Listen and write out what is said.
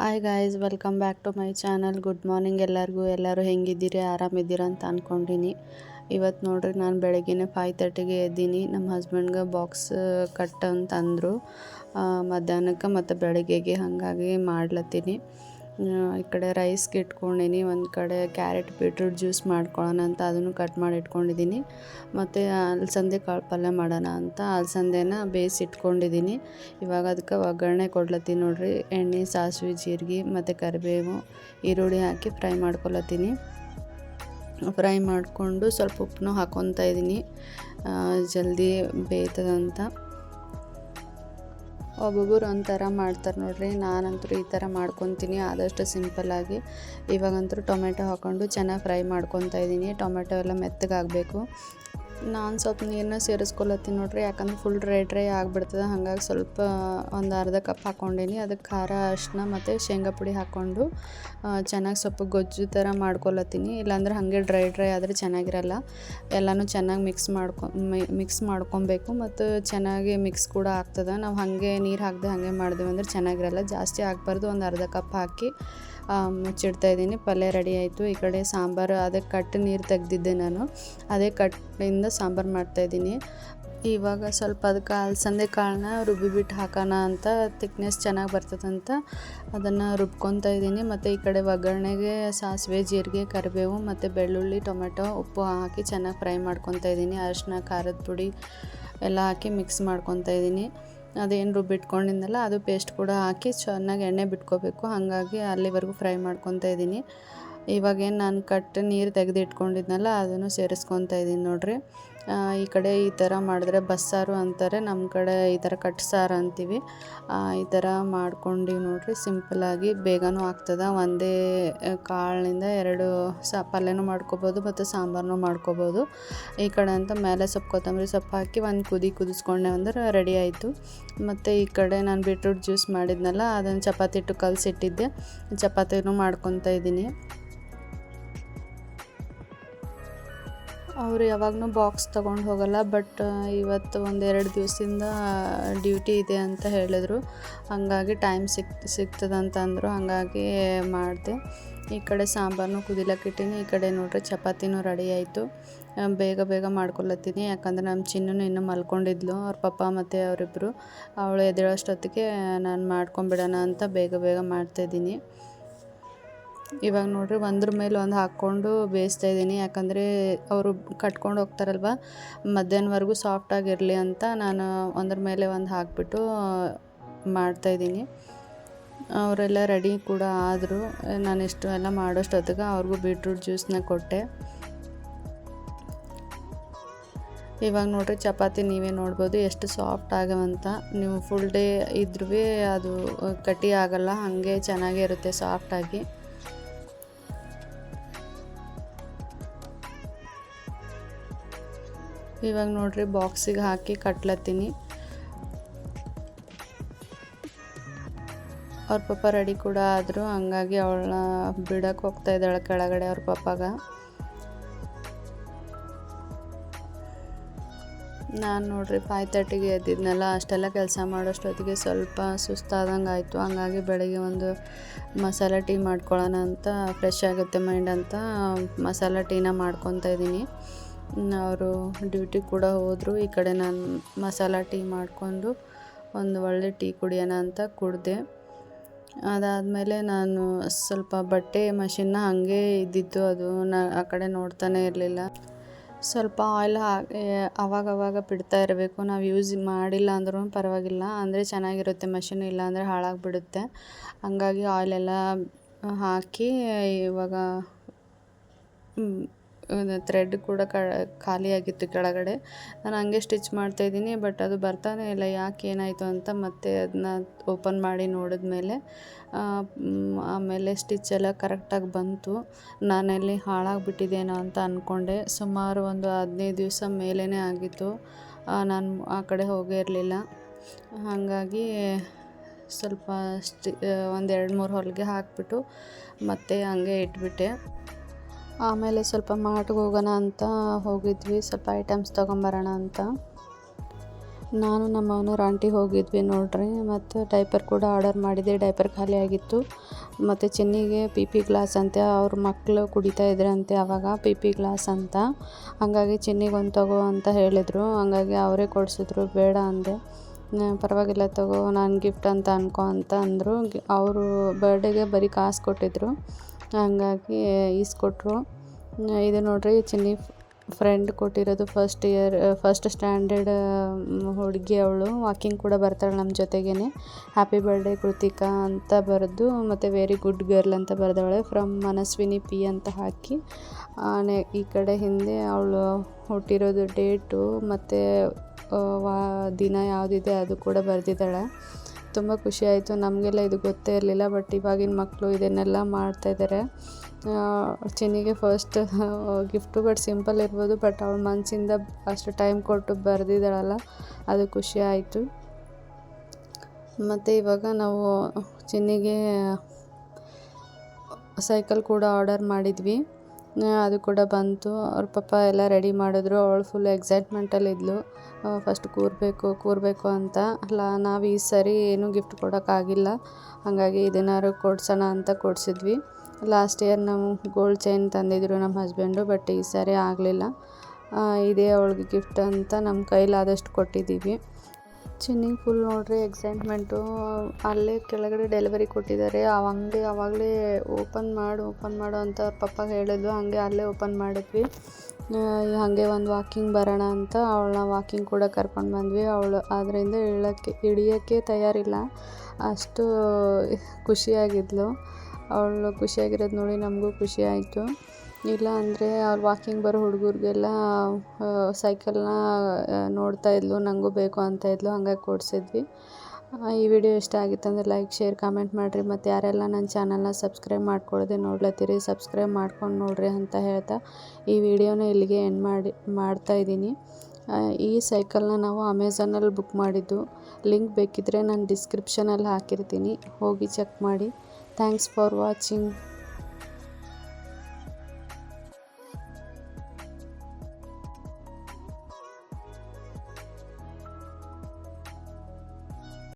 Hi guys welcome back to my channel good morning ಎಲ್ಲರಿಗೂ. ಎಲ್ಲರೂ ಹೆಂಗಿದ್ದೀರಿ? ಆರಾಮಿದ್ದೀರಾ ಅಂತ ಅಂದ್ಕೊಂಡಿನಿ ಇವತ್ತು ನೋಡ್ರಿ, ನಾನು ಬೆಳಗ್ಗೆನೆ ಫೈವ್ ತರ್ಟಿಗೆ ಎದ್ದೀನಿ. ನಮ್ಮ ಹಸ್ಬೆಂಡ್ಗೆ ಬಾಕ್ಸ್ ಕಟ್ ಅಂತಂದರು ಮಧ್ಯಾಹ್ನಕ್ಕೆ ಮತ್ತು ಬೆಳಗ್ಗೆಗೆ ಹಾಗಾಗಿ ಮಾಡ್ಲತ್ತೀನಿ. ಈ ಕಡೆ ರೈಸ್ಗೆ ಇಟ್ಕೊಂಡಿನಿ, ಒಂದು ಕಡೆ ಕ್ಯಾರೆಟ್, ಬೀಟ್ರೂಟ್ ಜ್ಯೂಸ್ ಮಾಡ್ಕೊಳ್ಳೋಣ ಅಂತ ಅದನ್ನು ಕಟ್ ಮಾಡಿ ಇಟ್ಕೊಂಡಿದ್ದೀನಿ ಮತ್ತು ಅಲಸಂದೆ ಕಾಳು ಪಲ್ಯ ಮಾಡೋಣ ಅಂತ ಅಲಸಂದೆನ ಬೇಯಿಸಿ ಇಟ್ಕೊಂಡಿದ್ದೀನಿ ಇವಾಗ ಅದಕ್ಕೆ ಒಗ್ಗರಣೆ ಕೊಡ್ಲತ್ತೀನಿ ನೋಡಿರಿ. ಎಣ್ಣೆ, ಸಾಸಿವೆ, ಜೀರಿಗೆ, ಮತ್ತು ಕರಿಬೇವು, ಈರುಳ್ಳಿ ಹಾಕಿ ಫ್ರೈ ಮಾಡ್ಕೊಳತ್ತೀನಿ. ಫ್ರೈ ಮಾಡಿಕೊಂಡು ಸ್ವಲ್ಪ ಉಪ್ಪನ್ನು ಹಾಕ್ಕೊತಾ ಇದ್ದೀನಿ ಜಲ್ದಿ ಬೇಯ್ತದಂತ. ಒಬ್ಬೊಬ್ಬರು ಒಂಥರ ಮಾಡ್ತಾರೆ ನೋಡ್ರಿ. ನಾನಂತೂ ಈ ಥರ ಮಾಡ್ಕೊತೀನಿ. ಆದಷ್ಟು ಸಿಂಪಲ್ಲಾಗಿ ಇವಾಗಂತೂ ಟೊಮೆಟೊ ಹಾಕ್ಕೊಂಡು ಚೆನ್ನಾಗಿ ಫ್ರೈ ಮಾಡ್ಕೊತಾ ಇದ್ದೀನಿ. ಟೊಮೆಟೊ ಎಲ್ಲ ಮೆತ್ತಗಾಗಬೇಕು. ನಾನು ಸ್ವಲ್ಪ ನೀರನ್ನ ಸೇರಿಸ್ಕೊಳತ್ತೀನಿ ನೋಡ್ರಿ, ಯಾಕಂದ್ರೆ ಫುಲ್ ಡ್ರೈ ಡ್ರೈ ಆಗಿಬಿಡ್ತದೆ. ಹಾಗಾಗಿ ಸ್ವಲ್ಪ ಒಂದು ಅರ್ಧ ಕಪ್ ಹಾಕ್ಕೊಂಡೀನಿ ಅದಕ್ಕೆ ಖಾರ ಅರಿಶಿನ ಮತ್ತು ಶೇಂಗಾ ಪುಡಿ ಹಾಕ್ಕೊಂಡು ಚೆನ್ನಾಗಿ ಸ್ವಲ್ಪ ಗೊಜ್ಜು ಥರ ಮಾಡ್ಕೊಳತ್ತೀನಿ. ಇಲ್ಲಾಂದ್ರೆ ಹಾಗೆ ಡ್ರೈ ಡ್ರೈ ಆದರೆ ಚೆನ್ನಾಗಿರಲ್ಲ. ಎಲ್ಲನೂ ಚೆನ್ನಾಗಿ ಮಿಕ್ಸ್ ಮಾಡ್ಕೊ ಮಿಕ್ಸ್ ಮಾಡ್ಕೊಬೇಕು ಮತ್ತು ಚೆನ್ನಾಗಿ ಮಿಕ್ಸ್ ಕೂಡ ಆಗ್ತದೆ. ನಾವು ಹಾಗೆ ನೀರು ಹಾಕ್ದೆ ಹಾಗೆ ಮಾಡಿದ್ವಿ ಅಂದ್ರೆ ಚೆನ್ನಾಗಿರಲ್ಲ. ಜಾಸ್ತಿ ಆಗಬಾರ್ದು. ಒಂದು ಅರ್ಧ ಕಪ್ ಹಾಕಿ ಮುಚ್ಚಿಡ್ತಾ ಇದ್ದೀನಿ. ಪಲ್ಯ ರೆಡಿ ಆಯಿತು. ಈ ಕಡೆ ಸಾಂಬಾರು, ಅದೇ ಕಟ್ ನೀರು ತೆಗ್ದಿದ್ದೆ ನಾನು. ಅದೇ ಕಟ್ಟಿಂದ ಸಾಂಬಾರು ಮಾಡ್ತಾಯಿದ್ದೀನಿ ಇವಾಗ ಸ್ವಲ್ಪ ಅದಕ್ಕೆ ಅಲಸಂದೆ ಕಾಳನ್ನ ರುಬ್ಬಿಬಿಟ್ಟು ಹಾಕೋಣ ಅಂತ ತಿಕ್ನೆಸ್ ಚೆನ್ನಾಗಿ ಬರ್ತದಂತ ಅದನ್ನು ರುಬ್ಕೊತಾ ಇದ್ದೀನಿ. ಮತ್ತು ಈ ಕಡೆ ಒಗ್ಗರಣೆಗೆ ಸಾಸಿವೆ, ಜೀರಿಗೆ, ಕರಿಬೇವು ಮತ್ತು ಬೆಳ್ಳುಳ್ಳಿ, ಟೊಮೆಟೊ, ಉಪ್ಪು ಹಾಕಿ ಚೆನ್ನಾಗಿ ಫ್ರೈ ಮಾಡ್ಕೊತಾ ಇದ್ದೀನಿ. ಅರಿಶಿನ ಖಾರದ ಪುಡಿ ಎಲ್ಲ ಹಾಕಿ ಮಿಕ್ಸ್ ಮಾಡ್ಕೊತಾ ಇದ್ದೀನಿ. ಅದೇನು ರುಬ್ಬಿಟ್ಕೊಂಡಿದ್ನಲ್ಲ ಅದು ಪೇಸ್ಟ್ ಕೂಡ ಹಾಕಿ ಚೆನ್ನಾಗಿ ಎಣ್ಣೆ ಬಿಟ್ಕೋಬೇಕು. ಹಾಗಾಗಿ ಅಲ್ಲಿವರೆಗೂ ಫ್ರೈ ಮಾಡ್ಕೊತಾ ಇದ್ದೀನಿ. ಇವಾಗೇನು ನಾನು ಕಟ್ ನೀರು ತೆಗೆದು ಇಟ್ಕೊಂಡಿದ್ನಲ್ಲ ಅದನ್ನು ಸೇರಿಸ್ಕೊತಾ ಇದ್ದೀನಿ ನೋಡ್ರಿ. ಈ ಕಡೆ ಈ ಥರ ಮಾಡಿದ್ರೆ ಬಸ್ಸಾರು ಅಂತಾರೆ, ನಮ್ಮ ಕಡೆ ಈ ಥರ ಕಟ್ಸಾರು ಅಂತೀವಿ. ಈ ಥರ ಮಾಡ್ಕೊಂಡೀವಿ ನೋಡಿರಿ ಸಿಂಪಲ್ಲಾಗಿ ಬೇಗನೂ ಆಗ್ತದೆ. ಒಂದೇ ಕಾಳಿನಿಂದ ಎರಡು ಸ, ಪಲ್ಯನೂ ಮಾಡ್ಕೋಬೋದು ಮತ್ತು ಸಾಂಬಾರನ್ನೂ ಮಾಡ್ಕೊಬೋದು. ಈ ಕಡೆ ಅಂತ ಮೇಲೆ ಸೊಪ್ಪು ಕೊತ್ತಂಬರಿ ಸೊಪ್ಪು ಹಾಕಿ ಒಂದು ಕುದಿ ಕುದಿಸ್ಕೊಂಡೆ ಅಂದ್ರೆ ರೆಡಿ ಆಯಿತು. ಮತ್ತು ಈ ಕಡೆ ನಾನು ಬೀಟ್ರೂಟ್ ಜ್ಯೂಸ್ ಮಾಡಿದ್ನಲ್ಲ, ಅದನ್ನು ಚಪಾತಿ ಹಿಟ್ಟು ಕಲಸಿಟ್ಟಿದ್ದೆ. ಚಪಾತಿನೂ ಮಾಡ್ಕೊತಾ ಇದ್ದೀನಿ ಅವರು ಯಾವಾಗಲೂ ಬಾಕ್ಸ್ ತೊಗೊಂಡು ಹೋಗಲ್ಲ ಬಟ್ ಇವತ್ತು ಒಂದೆರಡು ದಿವಸದಿಂದ ಡ್ಯೂಟಿ ಇದೆ ಅಂತ ಹೇಳಿದ್ರು. ಹಾಗಾಗಿ ಟೈಮ್ ಸಿಕ್ ಸಿಗ್ತದಂತಂದರು ಹಾಗಾಗಿ ಮಾಡಿದೆ. ಈ ಕಡೆ ಸಾಂಬಾರನ್ನು ಕುದಿಲಕ್ಕೆ ಇಟ್ಟೀನಿ, ಈ ಕಡೆ ನೋಡ್ರಿ ಚಪಾತಿನೂ ರೆಡಿ ಆಯಿತು. ಬೇಗ ಬೇಗ ಮಾಡ್ಕೊಳತ್ತೀನಿ ಯಾಕಂದ್ರೆ ನಮ್ಮ ಚಿನ್ನೂ ಇನ್ನೂ ಮಲ್ಕೊಂಡಿದ್ಲು, ಅವ್ರ ಪಪ್ಪ ಮತ್ತು ಅವರಿಬ್ಬರು ಅವಳು ಎದ್ದೇಳೋಷ್ಟೊತ್ತಿಗೆ ನಾನು ಮಾಡ್ಕೊಂಬಿಡೋಣ ಅಂತ ಬೇಗ ಬೇಗ ಮಾಡ್ತಾಯಿದ್ದೀನಿ ಇವಾಗ ನೋಡ್ರಿ ಒಂದ್ರ ಮೇಲೆ ಒಂದು ಹಾಕ್ಕೊಂಡು ಬೇಯಿಸ್ತಾ ಇದ್ದೀನಿ. ಯಾಕಂದರೆ ಅವರು ಕಟ್ಕೊಂಡು ಹೋಗ್ತಾರಲ್ವ, ಮಧ್ಯಾಹ್ನವರೆಗೂ ಸಾಫ್ಟಾಗಿರಲಿ ಅಂತ ನಾನು ಒಂದ್ರ ಮೇಲೆ ಒಂದು ಹಾಕ್ಬಿಟ್ಟು ಮಾಡ್ತಾಯಿದ್ದೀನಿ ಅವರೆಲ್ಲ ರೆಡಿ ಕೂಡ ಆದರು. ನಾನು ಇಷ್ಟು ಎಲ್ಲ ಮಾಡೋಷ್ಟೊತ್ತಿಗೆ ಅವ್ರಿಗೂ ಬೀಟ್ರೂಟ್ ಜ್ಯೂಸ್ನ ಕೊಟ್ಟೆ. ಇವಾಗ ನೋಡ್ರಿ ಚಪಾತಿ ನೀವೇ ನೋಡ್ಬೋದು, ಎಷ್ಟು ಸಾಫ್ಟ್ ಆಗವಂತ. ನೀವು ಫುಲ್ ಡೇ ಇದ್ರೂ ಅದು ಕಟಿ ಆಗಲ್ಲ, ಹಾಗೆ ಚೆನ್ನಾಗೇ ಇರುತ್ತೆ ಸಾಫ್ಟಾಗಿ ಇವಾಗ ನೋಡ್ರಿ ಬಾಕ್ಸಿಗೆ ಹಾಕಿ ಕಟ್ಲತ್ತೀನಿ. ಅವ್ರ ಪಾಪ ರೆಡಿ ಕೂಡ ಆದರು. ಹಂಗಾಗಿ ಅವಳ ಬಿಡಕ್ಕೆ ಹೋಗ್ತಾ ಇದ್ದಾಳೆ ಕೆಳಗಡೆ ಅವ್ರ ಪಾಪಾಗ. ನಾನು ನೋಡ್ರಿ ಫೈವ್ ತರ್ಟಿಗೆ ಎದ್ದಿದ್ನಲ್ಲ, ಅಷ್ಟೆಲ್ಲ ಕೆಲಸ ಮಾಡೋಷ್ಟೊತ್ತಿಗೆ ಸ್ವಲ್ಪ ಸುಸ್ತಾದಂಗೆ ಆಯಿತು. ಹಂಗಾಗಿ ಬೆಳಗ್ಗೆ ಒಂದು ಮಸಾಲ ಟೀ ಮಾಡ್ಕೊಳ್ಳೋಣ ಅಂತ ಫ್ರೆಶ್ ಆಗುತ್ತೆ ಮೈಂಡ್ ಅಂತ, ಮಸಾಲ ಟೀನ ಮಾಡ್ಕೊತಾ ಇದ್ದೀನಿ. ಅವರು ಡ್ಯೂಟಿ ಕೂಡ ಹೋದರು. ಈ ಕಡೆ ನಾನು ಮಸಾಲ ಟೀ ಮಾಡಿಕೊಂಡು ಒಂದು ಒಳ್ಳೆ ಟೀ ಕುಡಿಯೋಣ ಅಂತ ಕುಡಿದೆ. ಅದಾದಮೇಲೆ ನಾನು ಸ್ವಲ್ಪ ಬಟ್ಟೆ ಮಷಿನ್ನ ಹಾಗೆ ಇದ್ದಿದ್ದು ಅದು ನಾ ಆ ಕಡೆ ನೋಡ್ತಾನೆ ಇರಲಿಲ್ಲ. ಸ್ವಲ್ಪ ಆಯಿಲ್ ಅವಾಗವಾಗ ಬಿಡ್ತಾ ಇರಬೇಕು. ನಾವು ಯೂಸ್ ಮಾಡಿಲ್ಲ ಅಂದ್ರೂ ಪರವಾಗಿಲ್ಲ. ಅಂದರೆ ಚೆನ್ನಾಗಿರುತ್ತೆ ಮಷಿನ್ ಇಲ್ಲ ಅಂದರೆ ಹಾಳಾಗಿಬಿಡುತ್ತೆ. ಹಂಗಾಗಿ ಆಯಿಲೆಲ್ಲ ಹಾಕಿ ಇವಾಗ ಥ್ರೆಡ್ ಕೂಡ ಕ ಖಾಲಿಯಾಗಿತ್ತು ಕೆಳಗಡೆ. ನಾನು ಹಂಗೆ ಸ್ಟಿಚ್ ಮಾಡ್ತಾಯಿದ್ದೀನಿ ಬಟ್ ಅದು ಬರ್ತಾನೆ ಇಲ್ಲ ಯಾಕೆ ಏನಾಯಿತು ಅಂತ ಮತ್ತೆ ಅದನ್ನ ಓಪನ್ ಮಾಡಿ ನೋಡಿದ್ಮೇಲೆ ಆ, ಆಮೇಲೆ ಸ್ಟಿಚ್ ಎಲ್ಲ ಕರೆಕ್ಟಾಗಿ ಬಂತು. ನಾನೆಲ್ಲಿ ಹಾಳಾಗಿಬಿಟ್ಟಿದ್ದೇನೋ ಅಂತ ಅಂದ್ಕೊಂಡೆ ಸುಮಾರು ಒಂದು ಹದಿನೈದು ದಿವಸ ಮೇಲೇ ಆಗಿತ್ತು. ನಾನು ಆ ಕಡೆ ಹೋಗೇ ಇರಲಿಲ್ಲ. ಹಾಗಾಗಿ ಸ್ವಲ್ಪ ಸ್ಟಿ ಒಂದು ಎರಡು ಮೂರು ಹೊಲಿಗೆ ಹಾಕಿಬಿಟ್ಟು ಮತ್ತೆ ಹಂಗೆ ಇಟ್ಬಿಟ್ಟೆ. ಆಮೇಲೆ ಸ್ವಲ್ಪ ಮಾರ್ಟ್ಗೆ ಹೋಗೋಣ ಅಂತ ಹೋಗಿದ್ವಿ. ಸ್ವಲ್ಪ ಐಟಮ್ಸ್ ತೊಗೊಂಬರೋಣ ಅಂತ. ನಾನು ನಮ್ಮ ಓನರ್ ಆಂಟಿ ಹೋಗಿದ್ವಿ ನೋಡ್ರಿ. ಮತ್ತು ಡೈಪರ್ ಕೂಡ ಆರ್ಡರ್ ಮಾಡಿದೆ ಡೈಪರ್ ಖಾಲಿ ಆಗಿತ್ತು. ಮತ್ತು ಚಿನ್ನಿಗೆ ಪಿ ಪಿ ಗ್ಲಾಸ್ ಅಂತೆ. ಅವ್ರ ಮಕ್ಕಳು ಕುಡಿತಾ ಇದ್ರಂತೆ ಅವಾಗ ಪಿ ಪಿ ಗ್ಲಾಸ್ ಅಂತ. ಹಂಗಾಗಿ ಚೆನ್ನಿಗೆ ಒಂದು ತಗೋ ಅಂತ ಹೇಳಿದರು. ಹಂಗಾಗಿ ಅವರೇ ಕೊಡಿಸಿದ್ರು. ಬೇಡ ಅಂದೆ. ಪರವಾಗಿಲ್ಲ ತಗೋ. ನಾನು ಗಿಫ್ಟ್ ಅಂತ ಅನ್ಕೋ ಅಂತ ಅಂದರು. ಅವರು ಬರ್ಡೇಗೆ ಬರೀ ಕಾಸು ಕೊಟ್ಟಿದ್ರು. ಹಂಗಾಗಿ ಈಸ್ಕೊಟ್ರು. ಇದು ನೋಡ್ರಿ, ಚಿನ್ನಿ ಫ್ರೆಂಡ್ ಕೊಟ್ಟಿರೋದು ಫಸ್ಟ್ ಇಯರ್ ಫಸ್ಟ್ ಸ್ಟ್ಯಾಂಡರ್ಡ್ ಹುಡುಗಿ ಅವಳು. ವಾಕಿಂಗ್ ಕೂಡ ಬರ್ತಾಳೆ ನಮ್ಮ ಜೊತೆಗೇ ಹ್ಯಾಪಿ ಬರ್ಡೇ ಕೃತಿಕಾ ಅಂತ ಬರೆದು, ಮತ್ತು ವೆರಿ ಗುಡ್ ಗರ್ಲ್ ಅಂತ ಬರೆದವಳೆ ಫ್ರಮ್ ಮನಸ್ವಿನಿ ಪಿ ಅಂತ ಹಾಕಿ. ಈ ಕಡೆ ಹಿಂದೆ ಅವಳು ಹುಟ್ಟಿರೋದು ಡೇಟು ಮತ್ತು ವಾ, ದಿನ ಯಾವುದಿದೆ ಅದು ಕೂಡ ಬರೆದಿದ್ದಾಳೆ. ತುಂಬ ಖುಷಿಯಾಯಿತು ನಮಗೆಲ್ಲ ಇದು ಗೊತ್ತೇ ಇರಲಿಲ್ಲ, ಬಟ್ ಇವಾಗಿನ ಮಕ್ಕಳು ಇದನ್ನೆಲ್ಲ ಮಾಡ್ತಾಯಿದ್ದಾರೆ ಚಿನ್ನಿಗೆ ಫಸ್ಟ್ ಗಿಫ್ಟು ಬಟ್ ಸಿಂಪಲ್ ಇರ್ಬೋದು ಬಟ್ ಅವಳ ಮನಸ್ಸಿಂದ ಅಷ್ಟು ಟೈಮ್ ಕೊಟ್ಟು ಬರೆದಿದ್ದಾಳಲ್ಲ, ಅದು ಖುಷಿ ಆಯಿತು. ಮತ್ತು ಇವಾಗ ನಾವು ಚಿನ್ನಿಗೆ ಸೈಕಲ್ ಕೂಡ ಆರ್ಡರ್ ಮಾಡಿದ್ವಿ. ಅದು ಕೂಡ ಬಂತು. ಅವ್ರ ಪಪ್ಪ ಎಲ್ಲ ರೆಡಿ ಮಾಡಿದ್ರು. ಅವಳು ಫುಲ್ ಎಕ್ಸೈಟ್ಮೆಂಟಲ್ಲಿದ್ಲು ಫಸ್ಟ್ ಕೂರಬೇಕು ಕೂರಬೇಕು ಅಂತ. ಅಲ್ಲ, ನಾವು ಈ ಸರಿ ಏನೂ ಗಿಫ್ಟ್ ಕೊಡೋಕ್ಕಾಗಿಲ್ಲ ಹಾಗಾಗಿ ಇದನ್ನಾರು ಕೊಡ್ಸೋಣ ಅಂತ ಕೊಡಿಸಿದ್ವಿ. ಲಾಸ್ಟ್ ಇಯರ್ ನಾವು ಗೋಲ್ಡ್ ಚೈನ್ ತಂದಿದ್ರು ನಮ್ಮ ಹಸ್ಬೆಂಡು ಬಟ್ ಈ ಸಾರಿ ಆಗಲಿಲ್ಲ. ಇದೇ ಅವಳಿಗೆ ಗಿಫ್ಟ್ ಅಂತ ನಮ್ಮ ಕೈಲಾದಷ್ಟು ಕೊಟ್ಟಿದ್ದೀವಿ. ಚಿನ್ನಿಗೆ ಫುಲ್ ನೋಡ್ರಿ ಎಕ್ಸೈಟ್ಮೆಂಟು ಅಲ್ಲೇ ಕೆಳಗಡೆ ಡೆಲಿವರಿ ಕೊಟ್ಟಿದ್ದಾರೆ. ಅವ ಹಂಗೆ ಆವಾಗಲೇ ಓಪನ್ ಮಾಡು ಓಪನ್ ಮಾಡು ಅಂತ ಅವ್ರ ಪಪ್ಪ ಹೇಳಿದ್ಲು ಹಾಗೆ ಅಲ್ಲೇ ಓಪನ್ ಮಾಡಿದ್ವಿ. ಹಾಗೆ ಒಂದು ವಾಕಿಂಗ್ ಬರೋಣ ಅಂತ ಅವಳನ್ನ ವಾಕಿಂಗ್ ಕೂಡ ಕರ್ಕೊಂಡು ಬಂದ್ವಿ. ಅವಳು ಅದರಿಂದ ಇಳಕ್ಕೆ ಇಳಿಯೋಕ್ಕೆ ತಯಾರಿಲ್ಲ. ಅಷ್ಟು ಖುಷಿಯಾಗಿದ್ಲು. ಅವಳು ಖುಷಿಯಾಗಿರೋದು ನೋಡಿ ನಮಗೂ ಖುಷಿ ಆಯಿತು. ಇಲ್ಲ ಅಂದರೆ ಅವ್ರು ವಾಕಿಂಗ್ ಬರೋ ಹುಡುಗರಿಗೆಲ್ಲ ಸೈಕಲ್ನ ನೋಡ್ತಾ ಇದ್ಲು ನನಗೂ ಬೇಕು ಅಂತ ಇದ್ಲು ಹಂಗಾಗಿ ಕೊಡ್ಸಿದ್ವಿ. ಈ ವಿಡಿಯೋ ಇಷ್ಟ ಆಗಿತ್ತು ಅಂದರೆ ಲೈಕ್ ಶೇರ್ ಕಾಮೆಂಟ್ ಮಾಡಿರಿ. ಮತ್ತು ಯಾರೆಲ್ಲ ನನ್ನ ಚಾನಲ್ನ ಸಬ್ಸ್ಕ್ರೈಬ್ ಮಾಡ್ಕೊಳ್ಳದೆ ನೋಡ್ಲತ್ತೀರಿ ಸಬ್ಸ್ಕ್ರೈಬ್ ಮಾಡ್ಕೊಂಡು ನೋಡ್ರಿ ಅಂತ ಹೇಳ್ತಾ ಈ ವಿಡಿಯೋನ ಇಲ್ಲಿಗೆ ಎಂಡ್ ಮಾಡಿ, ಮಾಡ್ತಾ ಇದ್ದೀನಿ. ಈ ಸೈಕಲ್ನ ನಾವು ಅಮೆಝಾನಲ್ಲಿ ಬುಕ್ ಮಾಡಿದ್ದು. ಲಿಂಕ್ ಬೇಕಿದ್ದರೆ ನಾನು ಡಿಸ್ಕ್ರಿಪ್ಷನಲ್ಲಿ ಹಾಕಿರ್ತೀನಿ. ಹೋಗಿ ಚೆಕ್ ಮಾಡಿ. Thanks for watching